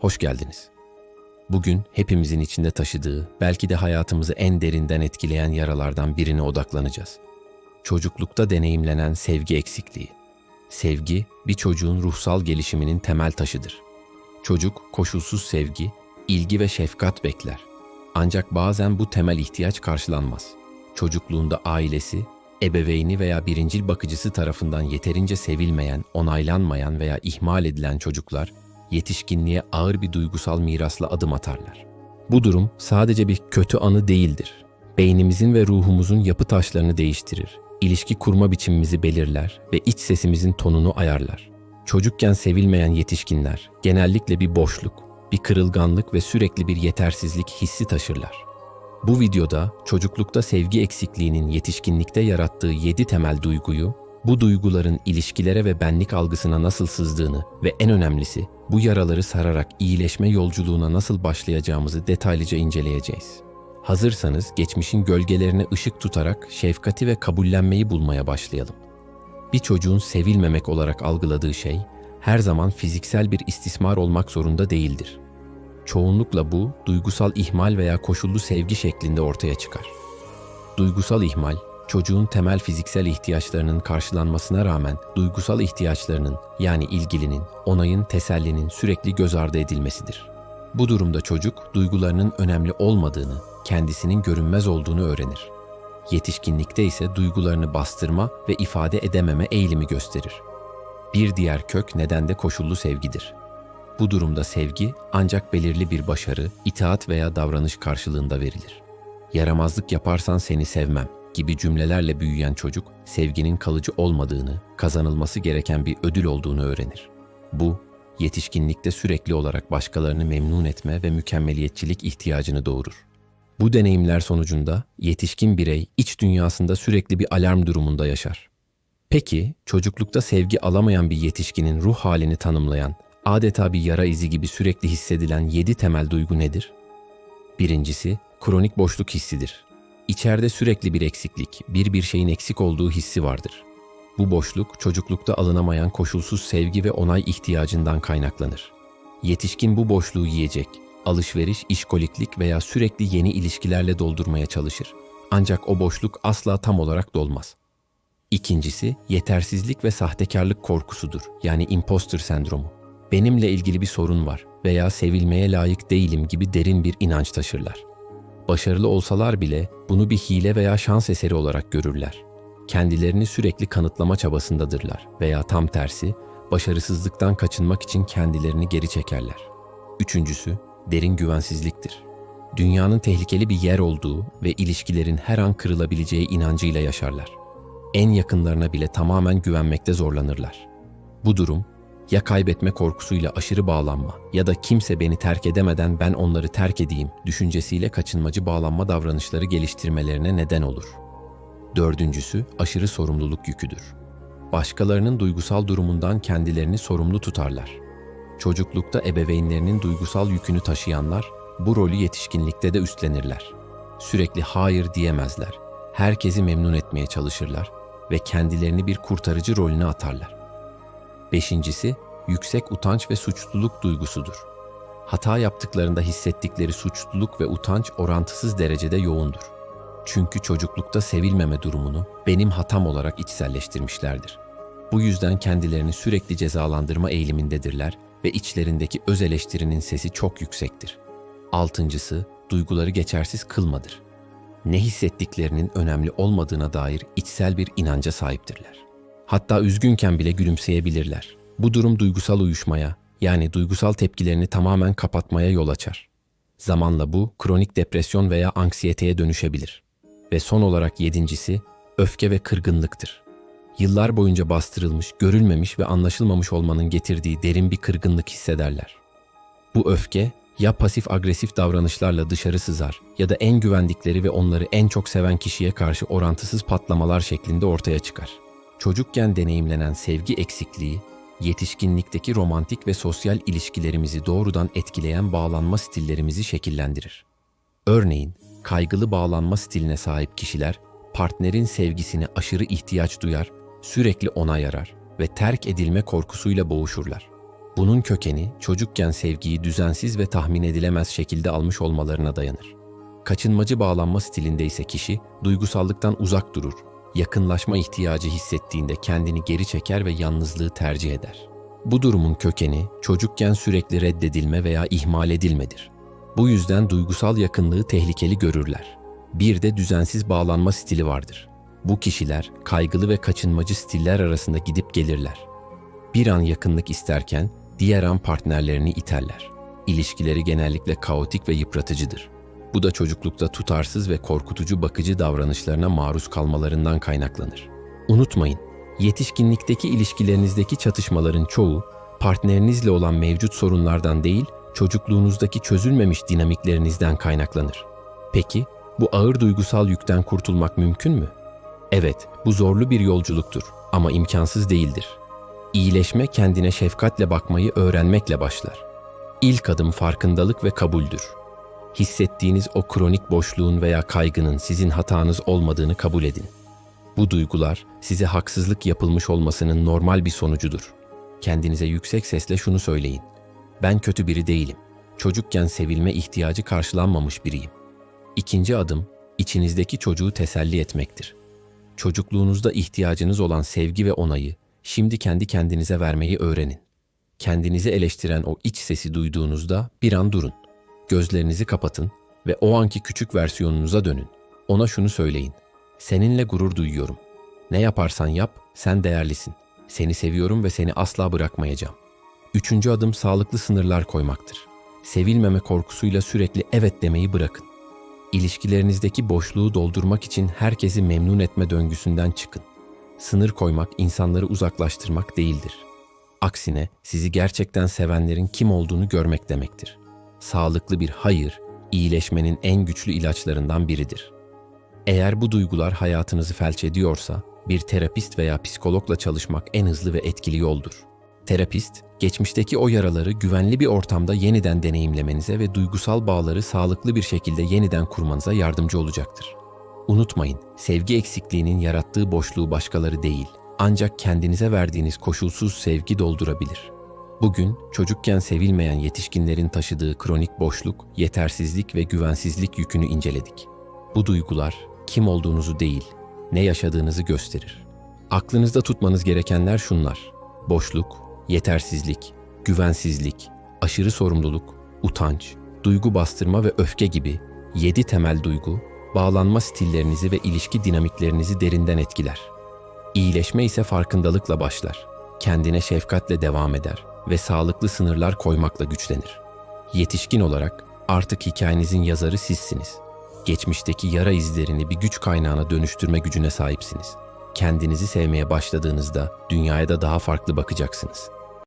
hoş geldiniz. Bugün hepimizin içinde taşıdığı, belki de hayatımızı en derinden etkileyen yaralardan birine odaklanacağız. Çocuklukta deneyimlenen sevgi eksikliği. Sevgi, bir çocuğun ruhsal gelişiminin temel taşıdır. Çocuk koşulsuz sevgi, ilgi ve şefkat bekler. Ancak bazen bu temel ihtiyaç karşılanmaz. Çocukluğunda ailesi, ebeveyni veya birincil bakıcısı tarafından yeterince sevilmeyen, onaylanmayan veya ihmal edilen çocuklar yetişkinliğe ağır bir duygusal mirasla adım atarlar. Bu durum sadece bir kötü anı değildir. Beynimizin ve ruhumuzun yapı taşlarını değiştirir, ilişki kurma biçimimizi belirler ve iç sesimizin tonunu ayarlar. Çocukken sevilmeyen yetişkinler genellikle bir boşluk, bir kırılganlık ve sürekli bir yetersizlik hissi taşırlar. Bu videoda çocuklukta sevgi eksikliğinin yetişkinlikte yarattığı 7 temel duyguyu, bu duyguların ilişkilere ve benlik algısına nasıl sızdığını ve en önemlisi bu yaraları sararak iyileşme yolculuğuna nasıl başlayacağımızı detaylıca inceleyeceğiz. Hazırsanız geçmişin gölgelerine ışık tutarak şefkati ve kabullenmeyi bulmaya başlayalım. Bir çocuğun sevilmemek olarak algıladığı şey her zaman fiziksel bir istismar olmak zorunda değildir. Çoğunlukla bu duygusal ihmal veya koşullu sevgi şeklinde ortaya çıkar. Duygusal ihmal, çocuğun temel fiziksel ihtiyaçlarının karşılanmasına rağmen duygusal ihtiyaçlarının yani ilgilinin, onayın, tesellinin sürekli göz ardı edilmesidir. Bu durumda çocuk duygularının önemli olmadığını, kendisinin görünmez olduğunu öğrenir. Yetişkinlikte ise duygularını bastırma ve ifade edememe eğilimi gösterir. Bir diğer kök neden de koşullu sevgidir. Bu durumda sevgi ancak belirli bir başarı, itaat veya davranış karşılığında verilir. Yaramazlık yaparsan seni sevmem gibi cümlelerle büyüyen çocuk sevginin kalıcı olmadığını, kazanılması gereken bir ödül olduğunu öğrenir. Bu, yetişkinlikte sürekli olarak başkalarını memnun etme ve mükemmeliyetçilik ihtiyacını doğurur. Bu deneyimler sonucunda yetişkin birey iç dünyasında sürekli bir alarm durumunda yaşar. Peki çocuklukta sevgi alamayan bir yetişkinin ruh halini tanımlayan, adeta bir yara izi gibi sürekli hissedilen yedi temel duygu nedir? Birincisi, kronik boşluk hissidir. İçeride sürekli bir eksiklik, bir bir şeyin eksik olduğu hissi vardır. Bu boşluk çocuklukta alınamayan koşulsuz sevgi ve onay ihtiyacından kaynaklanır. Yetişkin bu boşluğu yiyecek, alışveriş, işkoliklik veya sürekli yeni ilişkilerle doldurmaya çalışır. Ancak o boşluk asla tam olarak dolmaz. İkincisi yetersizlik ve sahtekarlık korkusudur. Yani imposter sendromu. Benimle ilgili bir sorun var veya sevilmeye layık değilim gibi derin bir inanç taşırlar. Başarılı olsalar bile bunu bir hile veya şans eseri olarak görürler. Kendilerini sürekli kanıtlama çabasındadırlar veya tam tersi başarısızlıktan kaçınmak için kendilerini geri çekerler. Üçüncüsü derin güvensizliktir. Dünyanın tehlikeli bir yer olduğu ve ilişkilerin her an kırılabileceği inancıyla yaşarlar. En yakınlarına bile tamamen güvenmekte zorlanırlar. Bu durum ya kaybetme korkusuyla aşırı bağlanma ya da kimse beni terk edemeden ben onları terk edeyim düşüncesiyle kaçınmacı bağlanma davranışları geliştirmelerine neden olur. Dördüncüsü aşırı sorumluluk yüküdür. Başkalarının duygusal durumundan kendilerini sorumlu tutarlar. Çocuklukta ebeveynlerinin duygusal yükünü taşıyanlar bu rolü yetişkinlikte de üstlenirler. Sürekli hayır diyemezler. Herkesi memnun etmeye çalışırlar ve kendilerini bir kurtarıcı rolüne atarlar. Beşincisi, yüksek utanç ve suçluluk duygusudur. Hata yaptıklarında hissettikleri suçluluk ve utanç orantısız derecede yoğundur. Çünkü çocuklukta sevilmeme durumunu benim hatam olarak içselleştirmişlerdir. Bu yüzden kendilerini sürekli cezalandırma eğilimindedirler ve içlerindeki öz eleştirinin sesi çok yüksektir. Altıncısı, duyguları geçersiz kılmadır. Ne hissettiklerinin önemli olmadığına dair içsel bir inanca sahiptirler. Hatta üzgünken bile gülümseyebilirler. Bu durum duygusal uyuşmaya, yani duygusal tepkilerini tamamen kapatmaya yol açar. Zamanla bu kronik depresyon veya anksiyeteye dönüşebilir. Ve son olarak yedincisi öfke ve kırgınlıktır. Yıllar boyunca bastırılmış, görülmemiş ve anlaşılmamış olmanın getirdiği derin bir kırgınlık hissederler. Bu öfke ya pasif agresif davranışlarla dışarı sızar ya da en güvendikleri ve onları en çok seven kişiye karşı orantısız patlamalar şeklinde ortaya çıkar. Çocukken deneyimlenen sevgi eksikliği, yetişkinlikteki romantik ve sosyal ilişkilerimizi doğrudan etkileyen bağlanma stillerimizi şekillendirir. Örneğin, kaygılı bağlanma stiline sahip kişiler partnerin sevgisine aşırı ihtiyaç duyar, sürekli ona yarar ve terk edilme korkusuyla boğuşurlar. Bunun kökeni çocukken sevgiyi düzensiz ve tahmin edilemez şekilde almış olmalarına dayanır. Kaçınmacı bağlanma stilinde ise kişi duygusallıktan uzak durur, yakınlaşma ihtiyacı hissettiğinde kendini geri çeker ve yalnızlığı tercih eder. Bu durumun kökeni çocukken sürekli reddedilme veya ihmal edilmedir. Bu yüzden duygusal yakınlığı tehlikeli görürler. Bir de düzensiz bağlanma stili vardır. Bu kişiler kaygılı ve kaçınmacı stiller arasında gidip gelirler. Bir an yakınlık isterken diğer an partnerlerini iterler. İlişkileri genellikle kaotik ve yıpratıcıdır. Bu da çocuklukta tutarsız ve korkutucu bakıcı davranışlarına maruz kalmalarından kaynaklanır. Unutmayın, yetişkinlikteki ilişkilerinizdeki çatışmaların çoğu partnerinizle olan mevcut sorunlardan değil, çocukluğunuzdaki çözülmemiş dinamiklerinizden kaynaklanır. Peki, bu ağır duygusal yükten kurtulmak mümkün mü? Evet, bu zorlu bir yolculuktur ama imkansız değildir. İyileşme kendine şefkatle bakmayı öğrenmekle başlar. İlk adım farkındalık ve kabuldür. Hissettiğiniz o kronik boşluğun veya kaygının sizin hatanız olmadığını kabul edin. Bu duygular size haksızlık yapılmış olmasının normal bir sonucudur. Kendinize yüksek sesle şunu söyleyin. Ben kötü biri değilim. Çocukken sevilme ihtiyacı karşılanmamış biriyim. İkinci adım, içinizdeki çocuğu teselli etmektir. Çocukluğunuzda ihtiyacınız olan sevgi ve onayı şimdi kendi kendinize vermeyi öğrenin. Kendinizi eleştiren o iç sesi duyduğunuzda bir an durun. Gözlerinizi kapatın ve o anki küçük versiyonunuza dönün. Ona şunu söyleyin. Seninle gurur duyuyorum. Ne yaparsan yap, sen değerlisin. Seni seviyorum ve seni asla bırakmayacağım. Üçüncü adım sağlıklı sınırlar koymaktır. Sevilmeme korkusuyla sürekli evet demeyi bırakın. İlişkilerinizdeki boşluğu doldurmak için herkesi memnun etme döngüsünden çıkın. Sınır koymak insanları uzaklaştırmak değildir. Aksine sizi gerçekten sevenlerin kim olduğunu görmek demektir. Sağlıklı bir hayır, iyileşmenin en güçlü ilaçlarından biridir. Eğer bu duygular hayatınızı felç ediyorsa, bir terapist veya psikologla çalışmak en hızlı ve etkili yoldur. Terapist, geçmişteki o yaraları güvenli bir ortamda yeniden deneyimlemenize ve duygusal bağları sağlıklı bir şekilde yeniden kurmanıza yardımcı olacaktır. Unutmayın, sevgi eksikliğinin yarattığı boşluğu başkaları değil, ancak kendinize verdiğiniz koşulsuz sevgi doldurabilir. Bugün çocukken sevilmeyen yetişkinlerin taşıdığı kronik boşluk, yetersizlik ve güvensizlik yükünü inceledik. Bu duygular kim olduğunuzu değil, ne yaşadığınızı gösterir. Aklınızda tutmanız gerekenler şunlar: boşluk, yetersizlik, güvensizlik, aşırı sorumluluk, utanç, duygu bastırma ve öfke gibi yedi temel duygu, bağlanma stillerinizi ve ilişki dinamiklerinizi derinden etkiler. İyileşme ise farkındalıkla başlar. Kendine şefkatle devam eder ve sağlıklı sınırlar koymakla güçlenir. Yetişkin olarak artık hikayenizin yazarı sizsiniz. Geçmişteki yara izlerini bir güç kaynağına dönüştürme gücüne sahipsiniz. Kendinizi sevmeye başladığınızda dünyaya da daha farklı bakacaksınız.